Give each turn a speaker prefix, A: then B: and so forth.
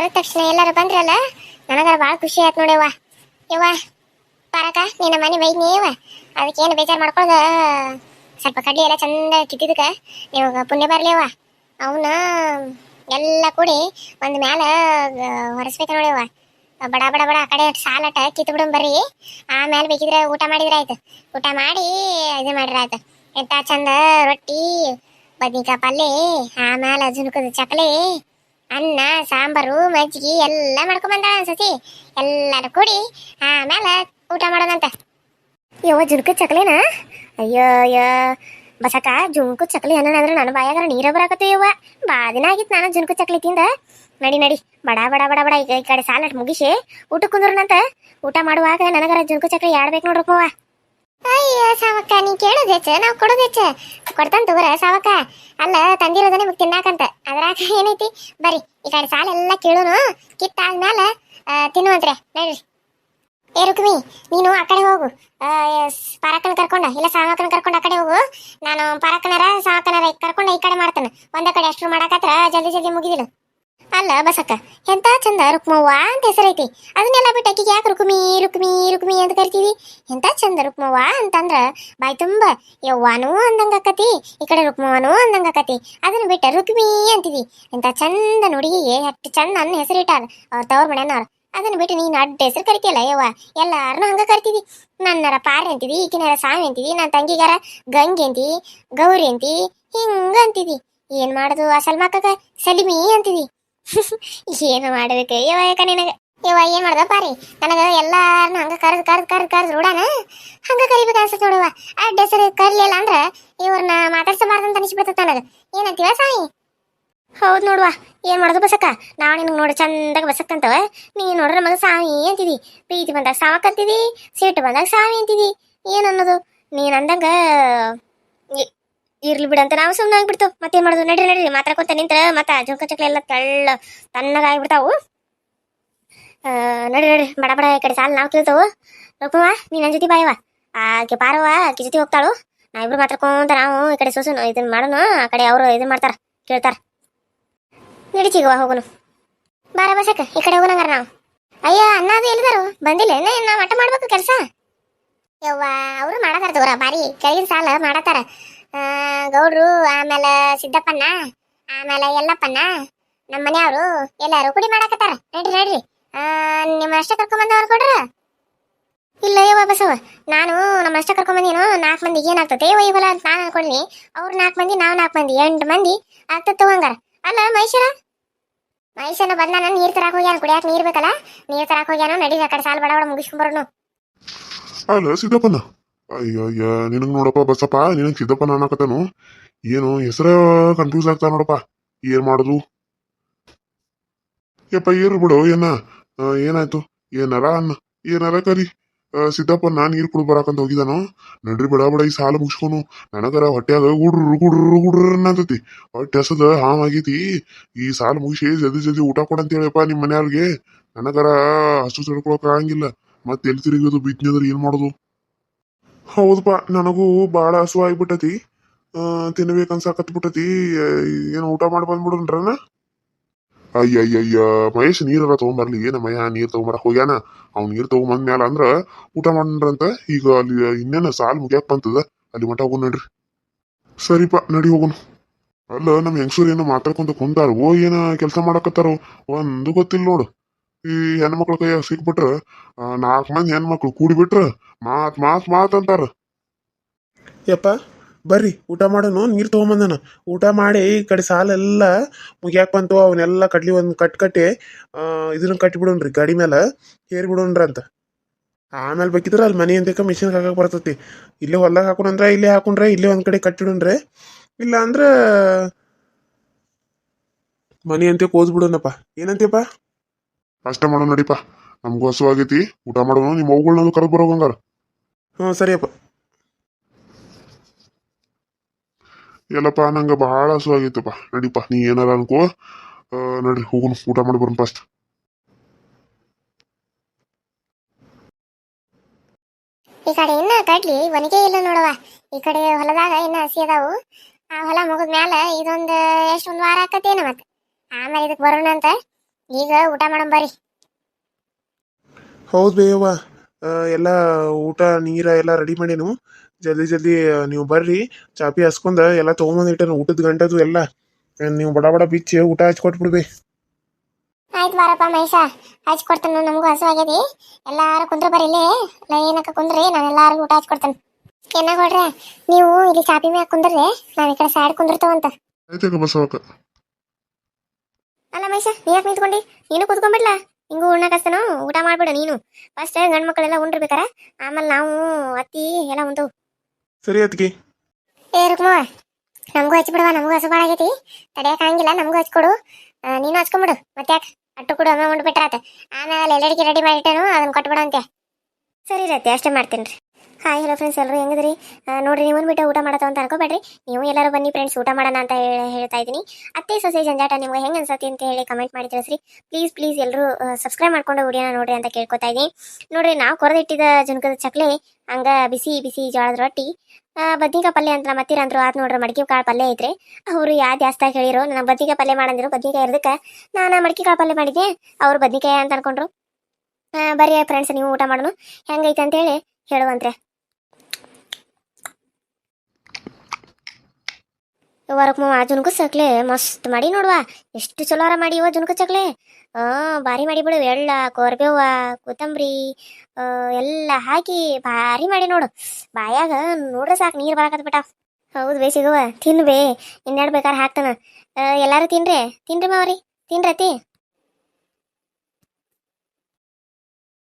A: ಕರೆದ ತಕ್ಷಣ ಎಲ್ಲಾರು ಬಂದ್ರಲ್ಲ? ನನಗಾರ ಭಾಳ ಖುಷಿ ಆಯ್ತು ನೋಡವ್ವ ಯವ್ವ ಪಾರಕ ನಿನ್ನ ಮನೆ ಬೈದ್ನಿ ಅದಕ್ಕೆ ಅದಕ್ಕೇನು ಬೇಜಾರು ಮಾಡ್ಕೊಳ್ದ? ಸ್ವಲ್ಪ ಕಡ್ಲಿ ಎಲ್ಲ ಚಂದ ಕಿತ್ತಿದ್ದಕ್ಕೆ. ನೀವು ಪುಣ್ಯ ಬರ್ಲೇವ ಅವನ್ನ ಎಲ್ಲ ಕೂಡಿ ಒಂದು ಮ್ಯಾಲ ಹೊರಸ್ಬೇಕು ನೋಡವ್ವ ಬಡ ಬಡ ಬಡ, ಆ ಕಡೆ ಸಾಲಟ ಕಿತ್ತು ಬಿಡೋಣ ಬರ್ರಿ. ಆಮೇಲೆ ಬೇಕಿದ್ರೆ ಊಟ ಮಾಡಿದ್ರೆ ಆಯ್ತು. ಊಟ ಮಾಡಿ ಇದು ಮಾಡಿದ್ರೆ ಆಯ್ತು. ಎಂತ ಚಂದ ರೊಟ್ಟಿ, ಬದ್ನಿಕಾಯಿ ಪಲ್ಯ ಆಮೇಲೆ ಜುನುಕದ ಚಕ್ಲಿ. ಅನ್ನ, ಸಾಂಬಾರು, ಮಜ್ಜಿಗೆ ಎಲ್ಲ ಮಾಡ್ಕೊಂಬಂದಾಳ ಅನ್ಸತಿ. ಎಲ್ಲಾರು ಕೂಡಿ ಆಮೇಲೆ ಊಟ ಮಾಡೋಣಂತ. ಯವ್ವ ಜುನ್ಕು ಚಕ್ಲಿನ? ಅಯ್ಯೋ ಅಯ್ಯೋ. ಬಸಕ ಜುನ್ಕು ಚಕ್ಲಿ ಅನ್ನೋಣಂದ್ರೆ ನನ್ನ ಬಾಯಾಗ ನೀರ ಬರಾಕತ್ತು ಯವ್ವ. ಭಾಳ ದಿನ ಆಗಿತ್ತು ನಾನು ಜುನ್ಕು ಚಕ್ಲಿ ತಿಂದ. ನಡಿ ನಡಿ. ಬಡ ಬಡ ಬಡ ಬಡ. ಈ ಕಡೆ ಸಾಲ ಮುಗಿಸಿ ಊಟ ಕುಂದ್ರನಂತ. ಊಟ ಮಾಡುವಾಗ ನನಗರ ಜುನ್ಕು ಚಕ್ಲಿ ಯಾಡ್ಬೇಕು ನೋಡ್ರಪ್ಪವ್ವ ಅಯ್ಯ, ಸಾವಕ್ಕ, ನೀ ಕೇಳೋದು ಹೆಚ್ಚ. ನಾವು ಕೊಡೋದು ಹೆಚ್ಚ. ಕೊಡ್ತಾನ ತಗೋರ, ಸಾವಕ್ಕ. ಅಲ್ಲ, ತಂದಿರೋದನ್ನ ನಿಮಗೆ ತಿನ್ನಾಕಂತ. ಅದ್ರಾಗ ಏನೈತಿ? ಬರ್ರಿ ಈ ಕಡೆ ಸಾಲ ಎಲ್ಲ ಕೇಳೋನು ಕಿತ್ತಾದ್ಮೇಲೆ ತಿನ್ನುವಂತ್ರೆ. ನಡ್ರಿ. ಏ, ರುಕ್ಮಿ, ನೀನು ಆ ಕಡೆ ಹೋಗು. ಪಾರಕ್ಕನ ಕರ್ಕೊಂಡ. ಇಲ್ಲ ಸಾವಕನ ಕರ್ಕೊಂಡ ಆ ಕಡೆ ಹೋಗು. ನಾನು ಪಾರಕ್ಕನರ ಸಾವಕನರ ಕರ್ಕೊಂಡು ಈ ಕಡೆ ಮಾಡ್ತಾನೆ. ಒಂದೇ ಕಡೆ ಅಷ್ಟು ಮಾಡಾಕತ್ರ ಜಲ್ದಿ ಜಲ್ದಿ ಮುಗಿದಿಲ್ಲ. ಅಲ್ಲ ಬಸಕ್ಕ, ಎಂತ ಚಂದ ರುಕ್ಮವ್ವ ಅಂತ ಹೆಸರೈತಿ. ಅದನ್ನೆಲ್ಲ ಬಿಟ್ಟು ಆಕಿಗೆ ಯಾಕೆ ರುಕ್ಮಿ ರುಕ್ಮಿ ರುಕ್ಮಿ ಅಂತ ಕರಿತೀವಿ? ಎಂತ ಚಂದ ರುಕ್ಮವ್ವ ಅಂತಂದ್ರ ಬಾಯ್ ತುಂಬ ಯವ್ವಾನೂ ಅಂದಂಗ ಕತಿ ಈ ಕಡೆ ರುಕ್ಮವ್ವನೂ ಅಂದಂಗ ಕತಿ ಅದನ್ನ ಬಿಟ್ಟ ರುಕ್ಮಿ ಅಂತಿದಿ. ಎಂತ ಚಂದ ನುಡಿಗೆ ಎಷ್ಟು ಚಂದ ಅನ್ನ ಹೆಸರಿಟ್ಟಾರ, ಅವ್ರ ತವ್ರ ಮನೆಯವ್ರ. ಅದನ್ನ ಬಿಟ್ಟು ನೀನು ಅಡ್ಡ ಹೆಸರು ಕರಿತೀಯಲ್ಲ ಯವ್ವ, ಎಲ್ಲಾರನು ಹಂಗ ಕರಿತೀವಿ ನನ್ನರ ಪಾರೆ ಅಂತಿದಿ, ಈಕಿನರ ಸಾಮಿ ಅಂತಿದಿ ನನ್ನ ತಂಗಿಗಾರ ಗಂಗೆ ಅಂತಿ, ಗೌರಿ ಅಂತಿ, ಹಿಂಗ ಅಂತಿದಿ. ಏನ್ ಮಾಡುದು ಆ ಸಲ್ಮಾಕಗ ಸಲಿಮಿ ಅಂತಿದಿ. ಏನು ಮಾಡ್ಬೇಕು ಯಾವಾಗ ಯಾಕ ಯಾವಾಗ ಏನು ಏನ್ ಮಾಡ್ದ? ಪಾರಿ ನನಗೆ ಎಲ್ಲಾರನ್ನ ಹಂಗ ಕರೆದು ಕರೆದು ಕರ್ದು ಕರ್ದು ರೂಢಾನ? ಹಂಗ ಕರಿಬೇಕು ಅನ್ಸುತ್ತೆ ನೋಡುವ ಅಡ್ಡ ಸರಿ ಕರಿಲಿಲ್ಲ ಅಂದ್ರೆ ಇವ್ರನ್ನ ಮಾತಾಡ್ಸಬಾರ್ದು ಅಂತ ಅನಿಸ್ಬಿಡ್ತದ ನನಗ ಏನಂತೀವ ಸಾಯಿ ಹೌದು ನೋಡುವ ಏನ್ ಮಾಡೋದು ಬಸಕ್ಕ? ನಾವು ನಿನಗೆ ನೋಡಿ ಚಂದಾಗ ಬಸಕ್ಕಂತವ ನೀ ನೋಡ್ರ ಮಗ ಸಾಮಿ ಅಂತಿದಿ. ಪ್ರೀತಿ ಬಂದಾಗ ಸಾವಕ್ಕಂತಿದಿ ಸಿಟ್ಟು ಬಂದಾಗ ಸಾಮಿ ಅಂತಿದಿ. ಏನು ಅನ್ನೋದು? ನೀನ್ ಇರ್ಲಿ ಬಿಡಂತ ನಾವು ಸುಮ್ಮನೆ ಆಗ್ಬಿಡ್ತು. ಮತ್ತೇನ್ ಮಾಡೋದು? ನಡ್ರಿ ನಡ್ರಿ. ಮಾತಾಡ್ಕೊಂತ ನಿಂತ್ರ ಮತ್ತ ಜೋಕ ಚಕ್ಲ ಎಲ್ಲ ತಳ್ಳ ತಣ್ಣಗ ಆಗ್ಬಿಡ್ತಾವು ನಡ್ರಿ ನಡ್ರಿ. ಬಡ ಬಡ, ಈ ಕಡೆ ಸಾಲ ನಾವು ಕೇಳ್ತಾವು. ರೂಪವ್ವ ನೀ ನನ್ನ ಜೊತೆ ಬಾಯವ ಆಕೆ ಪಾರವ್ವ, ಆಕೆ ಜೊತೆ ಹೋಗ್ತಾಳು. ನಾ ಇಬ್ರು ಮಾತಾಡ್ಕೊಂತ ನಾವು ಈ ಕಡೆ ಸೋಸು ಇದನ್ನ ಮಾಡೋಣ ಆ ಕಡೆ ಅವರು ಇದನ್ನ ಮಾಡ್ತಾರ, ಕೇಳ್ತಾರ. ನಡಿಚಿಗವ ಹೋಗುನು. ಬಾರ ಬಸಕ ಈ ಕಡೆ ಹೋಗೋಣಂಗಾರ ನಾವು. ಅಯ್ಯ ಅನ್ನ ಅದು ಎಲ್ಲಿದಾರು? ಬಂದಿಲ್ಲ ಏನ? ನಾ ಮಟ್ಟ ಮಾಡ್ಬೇಕು ಕೆಲಸ? ಯವ್ವ, ಅವರು ಮಾಡತಾರ ತಗೋರ. ಬಾರಿ, ಕೆಳಗಿನ ಸಾಲ ಮಾಡತಾರ. ಗೌಡ್ರು, ಆಮೇಲೆ ಸಿದ್ದಪ್ಪಣ್ಣ, ಆಮೇಲೆ ಎಲ್ಲಪ್ಪನ್ನ ನಮ್ಮ ಮನೆಯವರು ಎಲ್ಲಾರು ಕುಡಿ ಮಾಡಾಕತ್ತಾರ. ನಡ್ರಿ ನಡ್ರಿ. ನಿಮ್ಮ ಅಷ್ಟ ಕರ್ಕೊಂಬಂದವ್ರು ಕೊಡ್ರ? ಇಲ್ಲ, ಯವ್ವ, ಬಸವ. ನಾನು ನಮ್ಮ ಅಷ್ಟ ಕರ್ಕೊಂಬಂದಿನೋ, ನಾಲ್ಕು ಮಂದಿಗೆ ಏನಾಗ್ತದೆ? ಇವಲ್ಲ ಅಂತ ನಾನು ಅನ್ಕೊಂಡ್ನಿ. ಅವ್ರು ನಾಲ್ಕು ಮಂದಿ, ನಾವು ನಾಲ್ಕು ಮಂದಿ, ಎಂಟು ಮಂದಿ ಆಗ್ತದೆ ತಗೊಂಗಾರ ಅಲ್ಲ, ಮೈಸೂರ? ಮೈಸೂರ ಬಂದಾನ, ನೀರ್ ತರಾಕ್ ಹೋಗ್ಯಾನ, ಕುಡಿಯಾಕ ನೀರ್ ಬೇಕಲ್ಲ? ನೀರ್ ತರಾಕ್ ಹೋಗ್ಯಾನ ನಡಿ ಆ ಕಡೆ ಸಾಲ ಬಡ ಬಡ ಮುಗಿಸ್ಕೊಂಬರೋನು
B: ಅಲ್ಲ ಸಿದ್ದಪ್ಪನ ಅಯ್ಯೋ, ಅಯ್ಯ, ನಿನಗ್ ನೋಡಪ್ಪ, ಬಸಪ್ಪ, ನಿನಗ್ ಸಿದ್ದಪ್ಪನ ಅನ್ನಕತ್ತನು ಏನು, ಹೆಸರ ಕನ್ಫ್ಯೂಸ್ ಆಗ್ತಾ ನೋಡಪ್ಪ, ಏನ್ ಮಾಡುದು? ಯಪ್ಪ ಏರ್ ಬಿಡು, ಏನ? ಏನಾಯ್ತು? ಏನಾರ ಅನ್ನ, ಏನಾರ ಕರಿ. ಸಿದ್ದಪ್ಪ ನಾನ್ ನೀರ್ ಕುಡ್ ಬರಾಕಂತ ಹೋಗಿದಾನು? ನಡ್ರಿ ಬಿಡ ಬಿಡ, ಈ ಸಾಲ ಮುಗಿಸ್ಕೊನು. ನನಗರ ಹೊಟ್ಯಾಗ ಗುಡ್ರು ಗುಡ್ರು, ಗುಡ್ರ ಅನ್ನತತಿ ಹೊಟ್ಟೆ ಹಸದ ಈ ಸಾಲ ಮುಗಿಸಿ ಜಲ್ದಿ ಜಲ್ದಿ ಊಟ ಕೊಡಂತ ಹೇಳಪ್ಪ ನಿಮ್ ಮನೆಯವ್ರಿಗೆ. ನನಗರ ಹಸು ತಿಳ್ಕೊಳಕ್ ಆಗಂಗಿಲ್ಲ. ಮತ್ತೆ ಎಲ್ಲಿ ತಿರುಗೋದು ಬಿದ್ನಂದ್ರೆ ಏನ್ ಮಾಡೋದು? ಹೌದಪ್ಪ ನನಗೂ ಭಾಳ ಹಸು ಆಗ್ಬಿಟ್ಟತಿ ತಿನ್ಬೇಕನ್ಸಾಕತ್ಬಿಟ್ಟತಿ ಏನು ಊಟ ಮಾಡಿ ಬಂದ್ಬಿಡನ್ರನ? ಅಯ್ಯಯ್ಯಯ್ಯ, ಮಹೇಶ್ ನೀರರ ತಗೊಂಬರ್ಲಿ. ಮಯ ನೀರ್ ತಗೊಂಬರಕ್ ಹೋಗ್ಯಾನ? ಅವ್ನ ನೀರ್ ತಗೊಂಬಂದ್ ಮ್ಯಾಲ ಅಂದ್ರ ಊಟ ಮಾಡ್ರಂತ ಈಗ ಅಲ್ಲಿ ಇನ್ನೇನ ಸಾಲ್ ಮುಗ್ಯಾಕ್ ಬಂತದ ಅಲ್ಲಿ ಮಠ ಹೋಗೋಣ ನಡ್ರಿ. ಸರಿಪ, ನಡಿ ಹೋಗೋಣ ಅಲ್ಲ, ನಮ್ ಹೆಂಗಸೂರ್ ಏನೋ ಮಾತಾಡ್ಕೊಂತ ಕುಂತಾರ ಓ ಏನ ಕೆಲಸ ಮಾಡಕತ್ತಾರೋ, ಒಂದು ಗೊತ್ತಿಲ್ಲ ನೋಡು. ಈ ಹೆಣ್ಮಕ್ಳ ಕೈ ಸಿಕ್ಬಿಟ್ರ ನಾಲ್ಕು ಮಂದಿ ಹೆಣ್ಮಕ್ಳು ಕೂಡಿ ಬಿಟ್ರ ಮಾತ್ ಮಾತ್ ಮಾತ್ ಅಂತಾರ.
C: ಯಪ್ಪ, ಬರ್ರಿ, ಊಟ ಮಾಡೋನು ನೀರು ತೊಗೊಂಬಂದನ. ಊಟ ಮಾಡಿ ಈ ಕಡೆ ಸಾಲೆಲ್ಲ ಮುಗ್ಯಾಕ್ ಬಂತು ಅವನ್ನೆಲ್ಲ ಕಡ್ಲಿ ಒಂದು ಕಟ್ ಕಟ್ಟಿ ಇದನ್ನ ಕಟ್ಟಿಬಿಡೋಣ್ರಿ ಗಾಡಿ ಮೇಲೆ ಏರಿ ಬಿಡೋಣ್ರಿ ಅಂತ. ಆಮೇಲೆ ಬೇಕಿದ್ರೆ ಅಲ್ಲಿ ಮನೆ ಅಂತಕ ಮಿಷಿನ್ಗೆ ಹಾಕಕ್ ಬರ್ತೈತಿ. ಇಲ್ಲೇ ಹೊಲ್ದಾಗ ಹಾಕೊಂಡ್ರೆ, ಇಲ್ಲೇ ಹಾಕೊಂಡ್ರೆ, ಇಲ್ಲೇ ಒಂದ್ ಕಡೆ ಕಟ್ಟಿಡೋಣ್ರೆ ಇಲ್ಲ ಅಂದ್ರೆ ಮನೆ ಅಂತ ಕೋದ್ಬಿಡೋಣಪ್ಪ ಏನಂತೀಯಪ್ಪ?
B: ಅಷ್ಟ ಮಾಡೋಣ ನಡಿಪ. ನಮ್ಗೂ ಹಸು ಆಗೈತಿ. ಊಟ ಮಾಡೋಣ. ನಿಮ್ಮ ಅವುಗಳನ್ನ ಕರೆದು ಬರೋ ಹಂಗಾರ
C: ಹ್ಞೂ ಸರಿಯಪ್ಪ.
B: ಎಲ್ಲಪ್ಪ ನಂಗೆ ಬಹಳ ಹಸು ಆಗೈತಪ್ಪ. ನಡಿಪ ನೀ ಏನಾರ ಅನ್ಕೋ. ನೋಡಿ ನಡ್ರಿ ಹೋಗುನು ಊಟ ಮಾಡಿ ಬರೋಣ ಫಸ್ಟ್
A: ಈ ಕಡೆ ಇನ್ನ ಕಡ್ಲಿ ಒಣಗೆ ಇಲ್ಲ ನೋಡವ ಈ ಕಡೆ ಹೊಲದಾಗ ಇನ್ನ ಹಸಿ ಅದಾವು. ಆ ಹೊಲ ಮುಗಿದ ಮ್ಯಾಲ ಇದೊಂದು ಎಷ್ಟೊಂದು ವಾರ ಆಕತ್ತೇನ ಮತ್ತೆ. ಆಮೇಲೆ ಇದಕ್ ಬರೋಣ ಅಂತ. ಈಗ ಊಟ ಮಾಡೋಣ ಬರ್ರಿ.
C: ಹೌದು ಬೇವ ಎಲ್ಲ ಊಟ ನೀರ ಎಲ್ಲ ರೆಡಿ ಮಾಡೇನು ಜಲ್ದಿ ಜಲ್ದಿ ನೀವು ಬರ್ರಿ. ಚಾಪಿ ಹಸ್ಕೊಂಡ ಎಲ್ಲ ತೊಗೊಂಬಂದಿಟ್ಟನು ಊಟದ ಗಂಟದು ಎಲ್ಲ. ನೀವು ಬಡ ಬಡ ಬಿಚ್ಚಿ ಊಟ ಹಚ್ಕೊಟ್ಬಿಡ್ಬಿ
A: ಆಯ್ತು ಬಾರಪ್ಪ ಮಹೇಶ. ಹಚ್ಕೊಡ್ತಾನೆ ನಮಗೂ ಹಸು ಆಗ್ಯದಿ. ಎಲ್ಲಾರು ಕುಂದ್ರ ಬರ್ರಿ ಇಲ್ಲೇ. ಏನಕ್ಕ ಕುಂದ್ರಿ? ನಾನು ಎಲ್ಲಾರಿಗೂ ಊಟ ಹಚ್ಕೊಡ್ತೇನೆ ಏನಾಗ ಹೊಡ್ರೆ ನೀವು ಇಲ್ಲಿ ಚಾಪಿ ಮ್ಯಾಗ ಕುಂದ್ರಿ ನಾನು ಈ ಕಡೆ ಸೈಡ್ ಕುಂದಿರ್ತಾವಂತ.
B: ಆಯ್ತು ಬಸವಕ್ಕ.
A: ಅಲ್ಲ ಮಹೇಶ ನೀ ಯಾಕೆ ನಿಂತ್ಕೊಂಡಿ? ನೀನು ಕೂತ್ಕೊಂಡ್ಬಿಡ್ಲ? ಹಿಂಗೂ ಉಣ್ಣಕಸ್ತನು ಊಟ ಮಾಡ್ಬಿಡು ನೀನು. ಫಸ್ಟ್ ಗಂಡ್ ಮಕ್ಕಳೆಲ್ಲ ಉಂಡಿರ್ಬೇಕಾರ? ಆಮೇಲೆ ನಾವು ಅತ್ತಿ ಎಲ್ಲ ಉಂಟು.
C: ಸರಿ ಅತ್ಗೆ
A: ಏ ರುಕ್ಮವ ನಮಗೂ ಹಚ್ಬಿಡುವ ನಮಗೂ ಹಸು ಭಾಳ ಆಗೈತಿ. ತಡಿಯಕ್ಕಾಗಿಲ್ಲ ನಮಗೂ ಹಚ್ಕೊಡು ಆ, ನೀನು ಹಚ್ಕೊಂಬಿಡು ಮತ್ತೆ ಯಾಕೆ? ಅಟ್ಟು ಕೊಡು ಅಮ್ಮ ಉಂಡು ಬಿಟ್ರಾತ ಆಮೇಲೆ ಎಲ್ಲರಿಗೆ ರೆಡಿ ಮಾಡಿಟ್ಟೇನು ಅದನ್ನ ಕೊಟ್ಬಿಡು ಅಂತೆ ಸರಿ ರತ್ತೆ ಅಷ್ಟೇ ಮಾಡ್ತೀನಿ ರೀ. ಹಾಯ್ ಹಲೋ ಫ್ರೆಂಡ್ಸ್ ಎಲ್ಲರೂ ಹೆಂಗದ್ರಿ? ನೋಡ್ರಿ, ನೀವು ಬಿಟ್ಟು ಊಟ ಮಾಡತ್ತ ಅಂತ ಅನ್ಕೋಬೇಡ್ರಿ. ನೀವು ಎಲ್ಲರೂ ಬನ್ನಿ ಫ್ರೆಂಡ್ಸ್ ಊಟ ಮಾಡೋಣ ಅಂತ ಹೇಳ್- ಹೇಳ್ತಾ ಇದ್ದೀನಿ. ಅತ್ತೆ, ಸೊಸೆ, ಜಂಜಾಟ, ನಿಮ್ಗೆ ಹೆಂಗೆ ಅನ್ಸತ್ತೆ ಅಂತ ಹೇಳಿ ಕಮೆಂಟ್ ಮಾಡಿ ತಿಳಿಸ್ರಿ ಪ್ಲೀಸ್ ಪ್ಲೀಸ್ ಎಲ್ಲರೂ ಸಬ್ಸ್ಕ್ರೈಬ್ ಮಾಡ್ಕೊಂಡು ವಿಡಿಯೋನ ನೋಡ್ರಿ ಅಂತ ಕೇಳ್ಕೊತಾ ಇದ್ದೀನಿ. ನೋಡ್ರಿ, ನಾವು ಕೊರದಿಟ್ಟಿದ ಜುನ್ಕದ ಚಕ್ಲಿ, ಹಂಗ ಬಿಸಿ ಬಿಸಿ ಜೋಳದ ರೊಟ್ಟಿ ಬದ್ನಿಕಾಯಿ ಪಲ್ಯ ಅಂತ ಮತ್ತಿರಂದ್ರು ಆತ್ ನೋಡ್ರಿ, ಮಡಿಕೆ ಕಾಳು ಪಲ್ಯ ಐತ್ರಿ. ಅವರು ಯಾ ಜಾಸ್ತಿ ಹೇಳಿರೋ, ನಾನು ಬದ್ನಿಕಾಯಿ ಪಲ್ಯ ಮಾಡಂದಿರು, ಬದ್ನಿಕಾಯಿ ಇರೋದಕ್ಕೆ ನಾನು ಮಡಿಕೆ ಕಾಳು ಪಲ್ಯ ಮಾಡಿದ್ದೆ. ಅವ್ರು ಬದ್ನಿಕಾಯಿ ಅಂತ ಅನ್ಕೊಂಡ್ರು. ಬರೀ ಫ್ರೆಂಡ್ಸ್ ನೀವು ಊಟ ಮಾಡೋಣ. ಹೆಂಗೈತೆ ಅಂತೇಳಿ ಹೇಳುವಂತ್ರೆ. ವರಕ್ ಆ ಜುನ್ಕು ಸಕ್ಲೆ. ಮಸ್ತ್ ಮಾಡಿ ನೋಡುವ. ಎಷ್ಟು ಚಲೋರ ಮಾಡಿ ಇವ ಜುನ್ಕು ಚಕ್ಲೆ ಭಾರಿ ಮಾಡಿ ಬಿಡು. ಎಳ್ಳ ಕೋರ್ಬೇವು ಕೊತ್ತಂಬರಿ ಎಲ್ಲ ಹಾಕಿ ಭಾರಿ ಮಾಡಿ ನೋಡು. ಬಾಯಾಗ ನೋಡ್ರೆ ಸಾಕು, ನೀರು ಬರಕತ್ ಬಿಟ್ಟ ಹೌದು ಬೇಸಿಗವ ತಿನ್ಬೇ. ಇನ್ನೆರಡು ಬೇಕಾದ್ರೆ ಹಾಕ್ತಾನ. ಎಲ್ಲಾರು ತಿನ್ರಿ? ತಿನ್ರಿ ಮಾವ್ರಿ. ತಿನ್ರತಿ?